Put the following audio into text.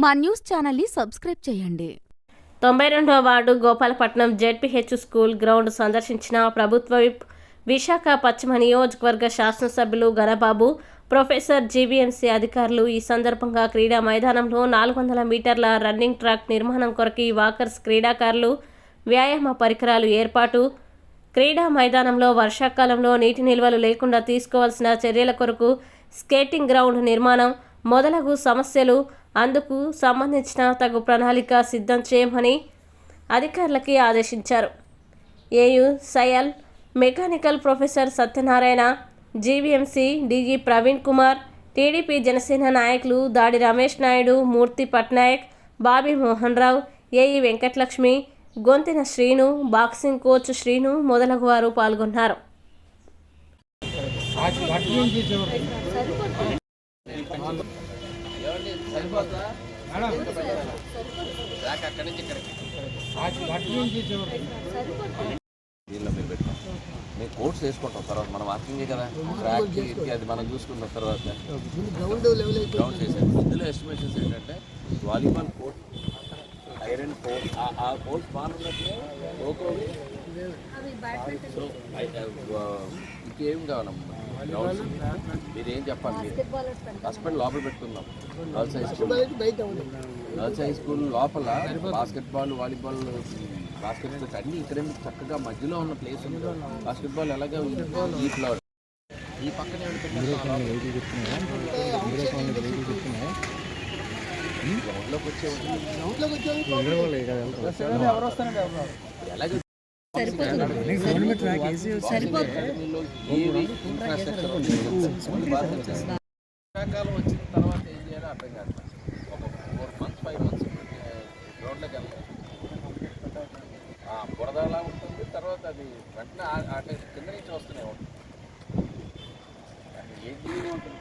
మా న్యూస్ ఛానల్ని సబ్స్క్రైబ్ చేయండి. తొంభై రెండవ ward Gopalapatnam ZPH school ground సందర్శించిన ప్రభుత్వ విప్ విశాఖ పశ్చిమ నియోజకవర్గ శాసనసభ్యులు గణబాబు ప్రొఫెసర్ జీవీఎంసీ అధికారులు ఈ సందర్భంగా క్రీడా మైదానంలో నాలుగు వందల మీటర్ల రన్నింగ్ ట్రాక్ నిర్మాణం కొరకు ఈ వాకర్స్ క్రీడాకారులు వ్యాయామ పరికరాలు ఏర్పాటు క్రీడా మైదానంలో వర్షాకాలంలో నీటి నిల్వలు లేకుండా తీసుకోవాల్సిన చర్యల కొరకు స్కేటింగ్ గ్రౌండ్ నిర్మాణం మొదలగు సమస్యలు అందుకు సంబంధించిన తగు ప్రణాళిక సిద్ధం చేయమని అధికారులకి ఆదేశించారు. AU సయల్ mechanical professor Satyanarayana GVMC DG Praveen Kumar TDP Janasena నాయకులు Dadi Ramesh Naidu Murthy Patnaik Bobby Mohan Rao AE Venkatalakshmi Gontina Srinu boxing coach Srinu మొదలగు వారు పాల్గొన్నారు. దీనిలో మీరు పెట్టాం మేము కోర్స్ వేసుకుంటాం. తర్వాత మనం వాకింగే కదా? ట్రాక్ అది మనం చూసుకున్న తర్వాత. గ్రౌండ్ చేసాం ఇందులో ఎస్టిమేషన్స్ ఏంటంటే వాలీబాల్ కోర్ట్ ఐరన్ కోర్ట్ ఆ కోర్ట్ బాగున్నట్లే ఖోఖోవి సో ఇంకేం కావాలమ్మా? గ్రౌండ్స్ మీరు ఏం చెప్పాలి మీరు? హాస్పిటల్ లోపల పెట్టుకుందాం. Girls high school girls high school లోపల బాస్కెట్బాల్ వాలీబాల్ బాస్కెట్ అన్ని ఇక్కడే మీకు చక్కగా మధ్యలో ఉన్న ప్లేస్ ఉంది. బాస్కెట్బాల్ ఎలాగా ఈ ఫ్లవర్ ఈ పక్కనే గ్రౌండ్లోకి వచ్చే ఎలాగ అకాడమీలో ఏవి వర్షాకాలం వచ్చిన తర్వాత ఏం చేయాలో అర్థం కాదు ఒక ఫోర్ మంత్స్ ఫైవ్ మంత్స్ గ్రౌండ్లోకి వెళ్తాం బురద అలా ఉంటుంది తర్వాత అది వెంటనే కింద నుంచి వస్తూనే ఉంటుంది ఏం ఉంటుంది